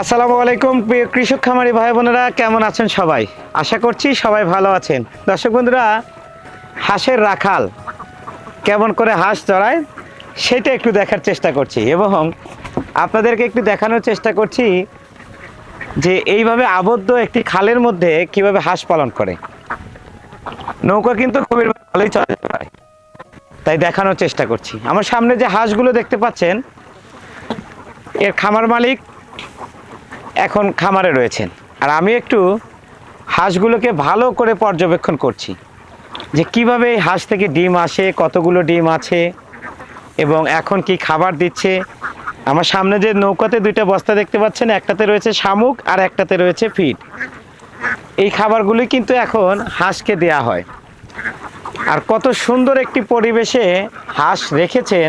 আসসালামু আলাইকুম, প্রিয় কৃষক খামারি ভাই বোনেরা, কেমন আছেন সবাই? আশা করছি সবাই ভালো আছেন। দর্শক বন্ধুরা, হাঁসের রাখাল, কেমন করে হাঁস চড়ায়, সেটা একটু দেখার চেষ্টা করছি এবং আপনাদেরকে একটু দেখানোর চেষ্টা করছি যে এইভাবে আবদ্ধ একটি খালের মধ্যে কীভাবে হাঁস পালন করে। নৌকা কিন্তু খুবই ভালোই করে তাই দেখানোর চেষ্টা করছি। আমার সামনে যে হাঁসগুলো দেখতে পাচ্ছেন, এর খামার মালিক এখন খামারে রয়েছেন। আর আমি একটু হাঁসগুলোকে ভালো করে পর্যবেক্ষণ করছি। যে কীভাবে এই হাঁস থেকে ডিম আসে, কতগুলো ডিম আছে, এবং এখন কি খাবার দিচ্ছে। আমার সামনে যে নৌকাতে দুইটা বস্তা দেখতে পাচ্ছেন, একটাতে রয়েছে শামুক আর একটাতে রয়েছে ফিড। এই খাবারগুলি কিন্তু এখন হাঁসকে দেয়া হয়। আর কত সুন্দর একটি পরিবেশে হাঁস রেখেছেন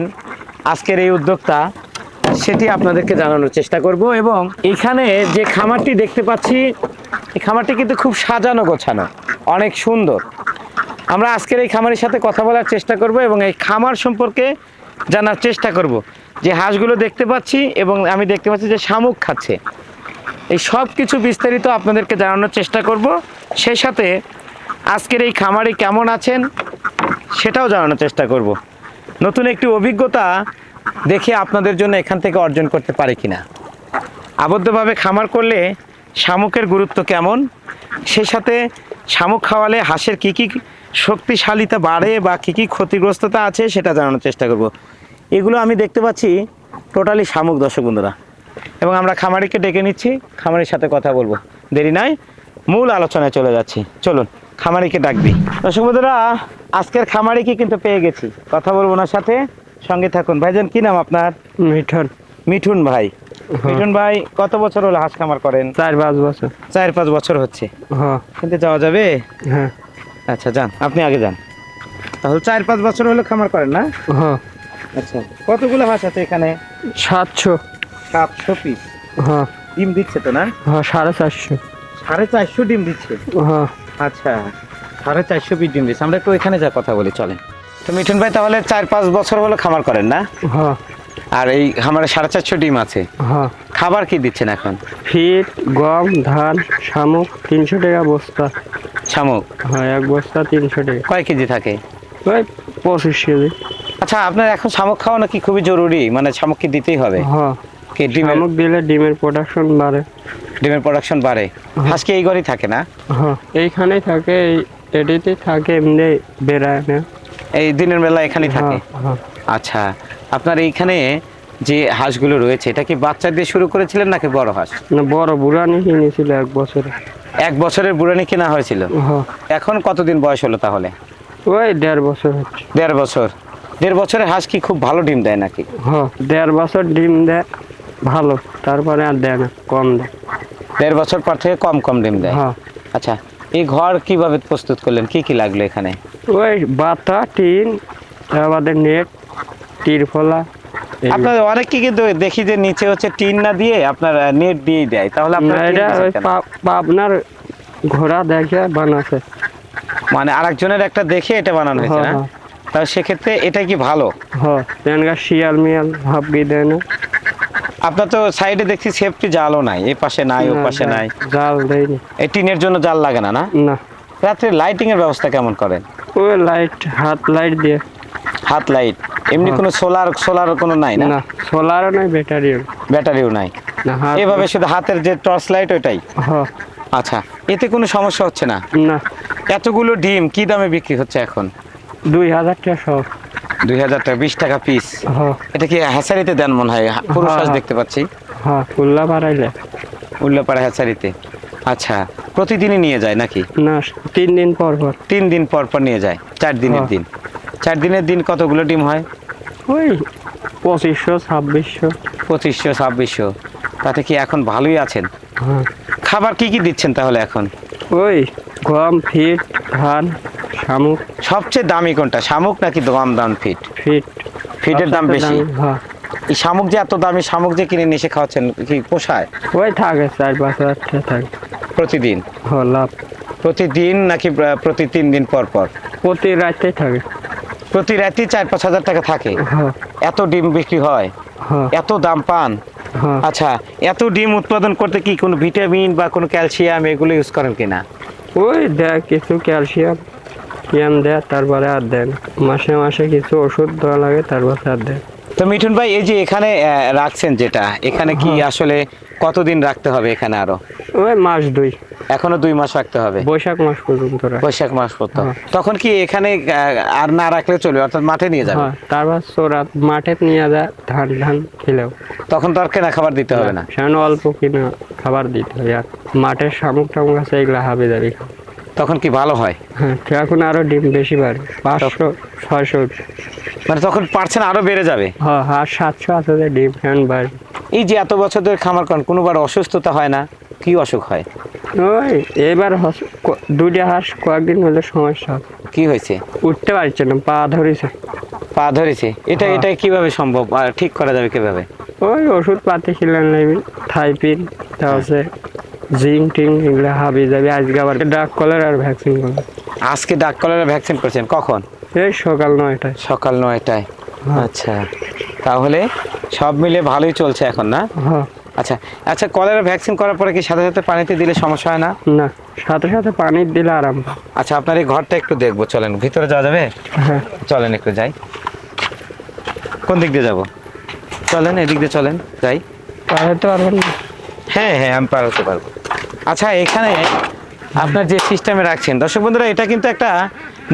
আজকের এই উদ্যোক্তা। সেটি আপনাদেরকে জানানোর চেষ্টা করব এবং এখানে যে খামারটি দেখতে পাচ্ছি, এই খামারটি কিন্তু খুব সাজানো গোছানো, অনেক সুন্দর। আমরা আজকের এই খামারের সাথে কথা বলার চেষ্টা করব এবং এই খামার সম্পর্কে জানার চেষ্টা করব। যে হাঁসগুলো দেখতে পাচ্ছি এবং আমি দেখতে পাচ্ছি যে শামুক খাচ্ছে। এই সব কিছু বিস্তারিত আপনাদেরকে জানানোর চেষ্টা করব। সেই সাথে আজকের এই খামারে কেমন আছেন, সেটাও জানানোর চেষ্টা করব। নতুন একটি অভিজ্ঞতা দেখে আপনাদের জন্য এখান থেকে অর্জন করতে পারে কিনা। আবদ্ধভাবে খামার করলে শামুকের গুরুত্ব কেমন? সেই সাথে শামুক খাওয়ালে হাঁসের কী কী শক্তিশালীতা বাড়ে বা কী কী ক্ষতিগ্রস্ততা আছে সেটা জানানোর চেষ্টা করব। এগুলো আমি দেখতে পাচ্ছি টোটালি শামুক দর্শক বন্ধুরা। এবং আমরা খামারিকে ডেকে নিচ্ছি, খামারির সাথে কথা বলব। দেরি নাই, মূল আলোচনায় চলে যাচ্ছি। চলুন, খামারিকে ডাক দিই। দর্শক বন্ধুরা, আজকের খামারিকে কিন্তু পেয়ে গেছি? কথা বলব ওনার সাথে। সঙ্গে থাকুন। ভাইজান কি নাম আপনার? মিঠুন। মিঠুন ভাই। মিঠুন ভাই কত বছর হলো হাঁস খামার করেন? চার পাঁচ বছর। চার পাঁচ বছর হচ্ছে। হ্যাঁ। কিন্তু যাওয়া যাবে? হ্যাঁ। আচ্ছা যান আপনি আগে যান। তাহলে চার পাঁচ বছর হলো খামার করেন না? হ্যাঁ। আচ্ছা কতগুলো হাঁস আছে এখানে? সাতশো। সাতশো পিস হ্যাঁ। ডিম দিচ্ছে তো না? হ্যাঁ সাড়ে চারশো। সাড়ে চারশো ডিম দিচ্ছে? হ্যাঁ। আচ্ছা সাড়ে চারশো পিস ডিম দিচ্ছে। আমরা একটু এখানে যা কথা বলি চলেন। তো মিঠুন ভাই তাহলে চার পাঁচ বছর হলো খামার করেন না? হ্যাঁ। আর এই খামারে সাড়ে চারশো ডিম আছে। হ্যাঁ। খাবার কি দিচ্ছেন এখন? ফিট গম ধান শামুক তিনশো টাকা বস্তা। শামুক? হ্যাঁ এক বস্তা তিনশো টাকা। কয় কেজি থাকে? ওই পঁচিশ কেজি। আচ্ছা আপনার এখন শামুক খাওয়া নাকি খুবই জরুরি? মানে শামুক কি দিতেই হবে? হ্যাঁ। কি ডিমের শামুক দিলে ডিমের প্রোডাকশন বাড়ে। ডিমের প্রোডাকশন বাড়ে। হাঁস কি এই ঘরেই থাকে না? হ্যাঁ। এইখানেই থাকে এই এডিতেই থাকে এমনি বেড়ায় না। এই দিনের বেলা এখানেই থাকে? হ্যাঁ। হ্যাঁ আচ্ছা আপনার এইখানে যে হাঁসগুলো রয়েছে এটা কি বাচ্চা দিয়ে শুরু করেছিলেন নাকি বড় হাঁস? না বড় বুড়ানি কিনেছিল এক বছরে। এক বছরের বুড়ানি কেনা হয়েছিল? হ্যাঁ। এখন কতদিন বয়স হলো তাহলে? ওই দেড় বছর দেড় বছর। দেড় বছরের হাঁস কি খুব ভালো ডিম দেয় নাকি? হ্যাঁ দেড় বছর ডিম দেয় ভালো। তারপরে আর দেয় না কম দেয়। দেড় বছর পর থেকে কম কম ডিম দেয়। হ্যাঁ। আচ্ছা এই ঘর কীভাবে প্রস্তুত করলেন? কি কি লাগল এখানে? ওই বাতা টিন আমাদের নেট তিরফলা আপনার অনেকে কিন্তু দেখি যে নিচে হচ্ছে টিন না দিয়ে আপনার নেট দিয়েই দেয়। তাহলে আপনার এটা ওই ঘোড়া দেখে বানাছে। মানে আরেকজনের একটা দেখে এটা বানানো হয়েছে না? হ্যাঁ, তাহলে সেক্ষেত্রে এটা কি ভালো? হ্যাঁ শিয়াল মিয়াল হাবি দেয় না? আপনার তো সাইডে দেখছি সেফটি জালও নাই এই পাশে নাই ও পাশে নাই। জাল দেয়নি। এই টিনের জন্য জাল লাগে না না? না। রাত্রে লাইটিং এর ব্যবস্থা কেমন করেন? ওই লাইট হাত লাইট দিয়ে। হাত লাইট এমনি হ্যাঁ। কোনো সোলার সোলার কোনো নাই না? সোলারও নাই ব্যাটারিও ব্যাটারিও নাই। এভাবে শুধু হাতের যে টর্চ লাইট ওইটাই? আচ্ছা এতে কোনো সমস্যা হচ্ছে না? না। এতগুলো ডিম কি দামে বিক্রি হচ্ছে এখন? দুই হাজার টাকা সব দুই হাজার টাকা বিশ টাকা পিস এটা কি হ্যাচারিতে দেন মনে হয়? পুরুষ হ্যাঁ, হ্যাঁ। দেখতে পাচ্ছি। হ্যাঁ কুল্লা বাড়াইলে উল্লাপাড়া হ্যাচারিতে আচ্ছা প্রতিদিনই নিয়ে যায় নাকি? না তিন দিন পর পর। তিন দিন পর পর নিয়ে যায় চার দিনের হ্যাঁ। দিন। চার দিনের দিন কতগুলো ডিম হয়? ওই পঁচিশশো ছাব্বিশশো। পঁচিশশো ছাব্বিশশো। তাতে কি এখন ভালোই আছেন? হ্যাঁ। খাবার কি কি দিচ্ছেন তাহলে এখন? ওই গম ফিট ধান শামুক। সবচেয়ে দামি কোনটা শামুক নাকি গম দাম ফিট? ফিট। ফিটের দাম বেশি। হ্যাঁ। এই শামুক যে এত দামি শামুক যে কিনে নিয়ে এসে খাওয়াচ্ছেন কি পোষায়? ওই থাকে চার পাঁচ হাজার থাকে। প্রতিদিন? লাভ। প্রতিদিন নাকি প্রতি তিন দিন পর পর? প্রতি রাতে থাকে। প্রতি রাতেই চার পাঁচ হাজার টাকা থাকে? হ্যাঁ। এত ডিম বিক্রি হয়? হ্যাঁ। এত দাম পান? হ্যাঁ। আচ্ছা এত ডিম উৎপাদন করতে কি কোনো ভিটামিন বা কোনো ক্যালসিয়াম এগুলো ইউজ করেন কিনা? ওই দেয় কিছু ক্যালসিয়াম ক্যাম দেয় তারপরে আর দেয় না। মাসে মাসে কিছু ওষুধ দেওয়া লাগে তারপরে আর দেয়। তো মিঠুন ভাই এই যে এখানে রাখছেন যেটা এখানে কি আসলে কতদিন রাখতে হবে এখানে আরও? ওই মাস দুই। এখনও দুই মাস রাখতে হবে? বৈশাখ মাস পর্যন্ত। বৈশাখ মাস পর্যন্ত। হ্যাঁ। তখন কি এখানে আর না রাখলে চলবে অর্থাৎ মাঠে নিয়ে যাবে? হ্যাঁ তারপর চোরাত মাঠে নিয়ে যায় ধান ধান খেলেও। তখন তো আর কেনা খাবার দিতে হবে না সেখানে অল্প কিনা খাবার দিতে হবে আর মাঠের শামুক টামুক আছে এগুলো হাবি যাবি তখন কি ভালো হয়? হ্যাঁ এখন আরও ডিম বেশি বাড়ে। পাঁচশো ছয়শো। মানে তখন পার্সেন্ট আরও বেড়ে যাবে? হ্যাঁ আর সাতশো যে ডিম ফ্যান বাড়ে। এই যে এত বছর ধরে খামার করেন কোনোবার অসুস্থতা হয় না? কি অসুখ হয়? ওই এবার দুইটা হাঁস কয়েকদিন হলে সমস্যা। কি হয়েছে? উঠতে পারছে না পা ধরেছে। পা ধরেছে? এটা হ্যাঁ। এটা কীভাবে সম্ভব? আর ঠিক করা যাবে কীভাবে? ওই ওষুধ পাতি খেলেন থাইপিন তারপরে জিঙ্ক টিং এগুলো হাবি যাবে। আজকে আবার ডাক কলার আর ভ্যাকসিন করবে আজকে ডাক কলারে ভ্যাকসিন করছেন? কখন? এই সকাল নয়টায়। সকাল নয়টায়। হ্যাঁ। আচ্ছা। তাহলে সব মিলে ভালোই চলছে এখন না? হ্যাঁ। আচ্ছা। আচ্ছা কলেরা ভ্যাকসিন করার পরে কি সাথে সাথে পানিতে দিলে সমস্যা হয় না? না সাথে সাথে পানি দিলে আরাম আচ্ছা আপনার এই ঘরটা একটু দেখব চলেন। ভিতরে যাওয়া যাবে? হ্যাঁ। চলেন একটু যাই। কোন দিক দিয়ে যাব? চলেন এদিক দিয়ে চলেন যাই। পাঠাতে পারবেন হ্যাঁ হ্যাঁ আমি পার হতে পারব। আচ্ছা এখানে আপনার যে সিস্টেমে রাখছেন দর্শক বন্ধুরা এটা কিন্তু একটা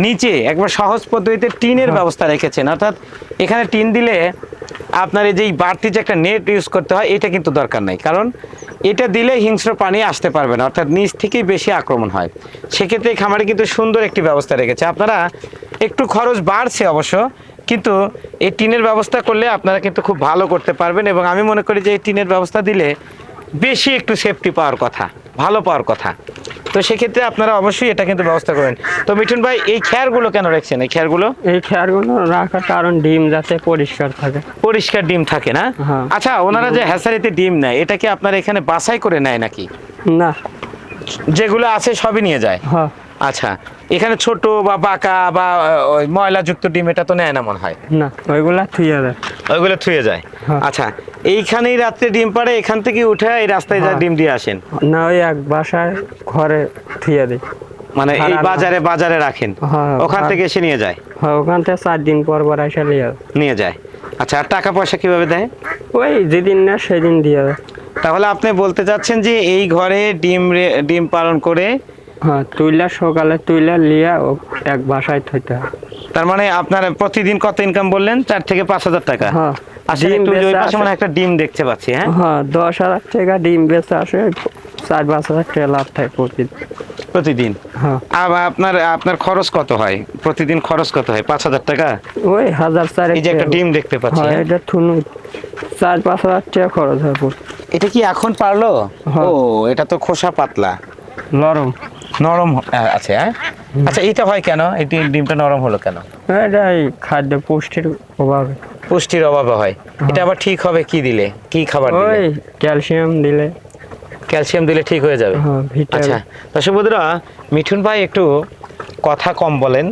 নিচে একবার সহজ পদ্ধতিতে টিনের ব্যবস্থা রেখেছেন। অর্থাৎ এখানে টিন দিলে আপনার এই যে বাড়তি যে একটা নেট ইউজ করতে হয় এটা কিন্তু দরকার নাই। কারণ এটা দিলে হিংস্র প্রাণী আসতে পারবে না অর্থাৎ নিচ থেকেই বেশি আক্রমণ হয়। সেক্ষেত্রে এই খামারে কিন্তু সুন্দর একটি ব্যবস্থা রেখেছে। আপনারা একটু খরচ বাড়ছে অবশ্য কিন্তু এই টিনের ব্যবস্থা করলে আপনারা কিন্তু খুব ভালো করতে পারবেন এবং আমি মনে করি যে এই টিনের ব্যবস্থা দিলে বেশি একটু সেফটি পাওয়ার কথা ভালো পাওয়ার কথা। তো সেক্ষেত্রে আপনারা অবশ্যই এটা কিন্তু ব্যবস্থা করেন তো মিঠুন ভাই এই খেয়ারগুলো কেন রাখছেন? এই খেয়ারগুলো? এই খেয়ারগুলো রাখার কারণ ডিম যাতে পরিষ্কার থাকে। পরিষ্কার ডিম থাকে না? হ্যাঁ। আচ্ছা ওনারা যে হ্যাসারিতে ডিম নেয় এটা কি আপনারা এখানে বাছাই করে নেয় নাকি? না। যেগুলো আছে সবই নিয়ে যায়? হ্যাঁ। আচ্ছা এখানে ছোট বা বাঁকা বা ওই ময়লাযুক্ত ডিম এটা তো নেয় না মনে হয়? না ওইগুলা থুইয়া দেয়। ওইগুলো থুয়ে যায়? হ্যাঁ। আচ্ছা এইখানেই রাত্রে ডিম পাড়ে এখান থেকে উঠে এই রাস্তায় যা হ্যাঁ। ডিম দিয়ে আসেন? না ওই এক বাসায় ঘরে থুইয়া দেয়। মানে এই বাজারে বাজারে রাখেন? হ্যাঁ, ওখান থেকে এসে নিয়ে যায়? হয় ওখান থেকে চার দিন পর পর এসে নিয়ে যায়। আচ্ছা আর টাকা পয়সা কীভাবে দেয়? ওই যেদিন না সেদিন দিয়ে দেয়। তাহলে আপনি বলতে চাচ্ছেন যে এই ঘরে ডিম ডিম পালন করে হ্যাঁ তুইলা সকালে তুইলা লিয়া ও এক বাসায় থইতে। তার মানে আপনার প্রতিদিন কত ইনকাম বললেন? চার থেকে পাঁচ হাজার টাকা। হ্যাঁ আসলে ওই পাশে মানে একটা ডিম দেখতে পাচ্ছি হ্যাঁ? হ্যাঁ দশ হাজার টাকা ডিম বেচে আসে চার পাঁচ হাজার টাকা লাভ থাকে প্রতিদিন। প্রতিদিন? হ্যাঁ। আবার আপনার আপনার খরচ কত হয়? প্রতিদিন খরচ কত হয়? পাঁচ হাজার টাকা? ওই হাজার চার এই যে একটা ডিম দেখতে পাচ্ছি হ্যাঁ? এটা থুনু। চার পাঁচ হাজার টাকা খরচ হয় এটা কি এখন পারল। ও এটা তো খোসা পাতলা। নরম। নরম আছে হ্যাঁ? আচ্ছা এইটা হয় কেন? এই ডিমটা নরম হলো কেন? এটা খাদ্য পুষ্টির অভাবে। পুষ্টির অভাবে হয়। এটা আবার ঠিক হবে কি দিলে? কি খাবার দিলে? ক্যালসিয়াম দিলে। ক্যালসিয়াম দিলে ঠিক হয়ে যাবে? হ্যাঁ আচ্ছা দর্শক বন্ধুরা মিঠুন ভাই একটু কথা কম বলেন।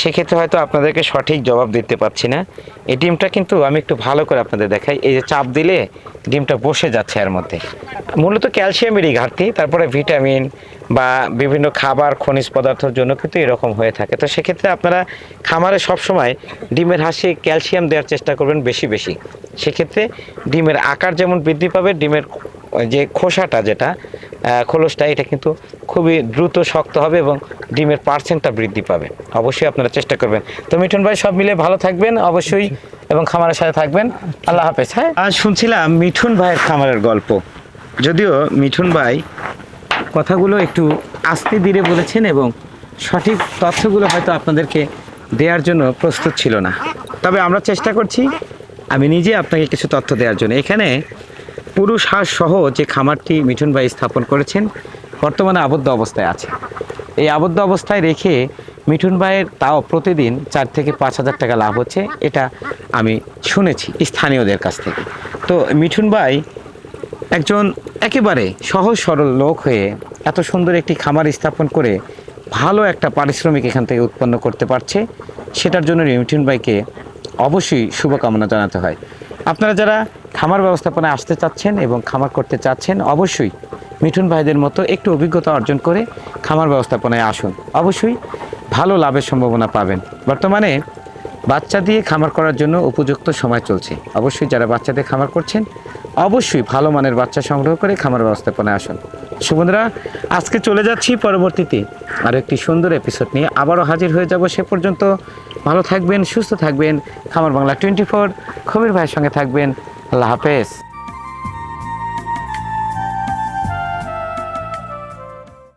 সেক্ষেত্রে হয়তো আপনাদেরকে সঠিক জবাব দিতে পারছি না। এই ডিমটা কিন্তু আমি একটু ভালো করে আপনাদের দেখাই। এই যে চাপ দিলে ডিমটা বসে যাচ্ছে এর মধ্যে। মূলত ক্যালসিয়ামেরই ঘাটতি, তারপরে ভিটামিন বা বিভিন্ন খাবার, খনিজ পদার্থের জন্য কিন্তু এরকম হয়ে থাকে। তো সেক্ষেত্রে আপনারা খামারে সবসময় ডিমের হাসি ক্যালসিয়াম দেওয়ার চেষ্টা করবেন বেশি বেশি। সেক্ষেত্রে ডিমের আকার যেমন বৃদ্ধি পাবে, ডিমের যে খোসাটা যেটা খোলসটা, এটা কিন্তু খুবই দ্রুত শক্ত হবে এবং ডিমের পার্সেন্টটা বৃদ্ধি পাবে। অবশ্যই আপনারা চেষ্টা করবেন। তো মিঠুন ভাই, সব মিলে ভালো থাকবেন, অবশ্যই, এবং খামারের সাথে থাকবেন। আল্লাহ হাফেজ হ্যাঁ? আজ শুনছিলাম মিঠুন ভাইয়ের খামারের গল্প। যদিও মিঠুন ভাই কথাগুলো একটু আস্তে ধীরে বলেছেন এবং সঠিক তথ্যগুলো হয়তো আপনাদেরকে দেওয়ার জন্য প্রস্তুত ছিল না। তবে আমরা চেষ্টা করছি, আমি নিজে আপনাকে কিছু তথ্য দেওয়ার জন্য। এখানে পুরুষ হাঁস সহ যে খামারটি মিঠুন ভাই স্থাপন করেছেন, বর্তমানে আবদ্ধ অবস্থায় আছে। এই আবদ্ধ অবস্থায় রেখে মিঠুন ভাইয়ের তাও প্রতিদিন চার থেকে পাঁচ হাজার টাকা লাভ হচ্ছে, এটা আমি শুনেছি স্থানীয়দের কাছ থেকে। তো মিঠুন ভাই একজন একেবারে সহজ সরল লোক হয়ে এত সুন্দর একটি খামার স্থাপন করে ভালো একটা পারিশ্রমিক এখান থেকে উৎপন্ন করতে পারছে, সেটার জন্য মিঠুন ভাইকে অবশ্যই শুভকামনা জানাতে হয়। আপনারা যারা খামার ব্যবস্থাপনায় আসতে চাচ্ছেন এবং খামার করতে চাচ্ছেন, অবশ্যই মিঠুন ভাইদের মতো একটু অভিজ্ঞতা অর্জন করে খামার ব্যবস্থাপনায় আসুন। অবশ্যই ভালো লাভের সম্ভাবনা পাবেন। বর্তমানে বাচ্চা দিয়ে খামার করার জন্য উপযুক্ত সময় চলছে। অবশ্যই যারা বাচ্চাদের খামার করছেন অবশ্যই ভালো মানের বাচ্চা সংগ্রহ করে খামার ব্যবস্থাপনায় আসুন। সুবন্ধুরা আজকে চলে যাচ্ছি পরবর্তীতে আরও একটি সুন্দর এপিসোড নিয়ে। আবারও হাজির হয়ে যাব সে পর্যন্ত। ভালো থাকবেন, সুস্থ থাকবেন। খামার বাংলা টোয়েন্টি ফোর খবির ভাইয়ের সঙ্গে থাকবেন। আল্লাহ হাফেজ।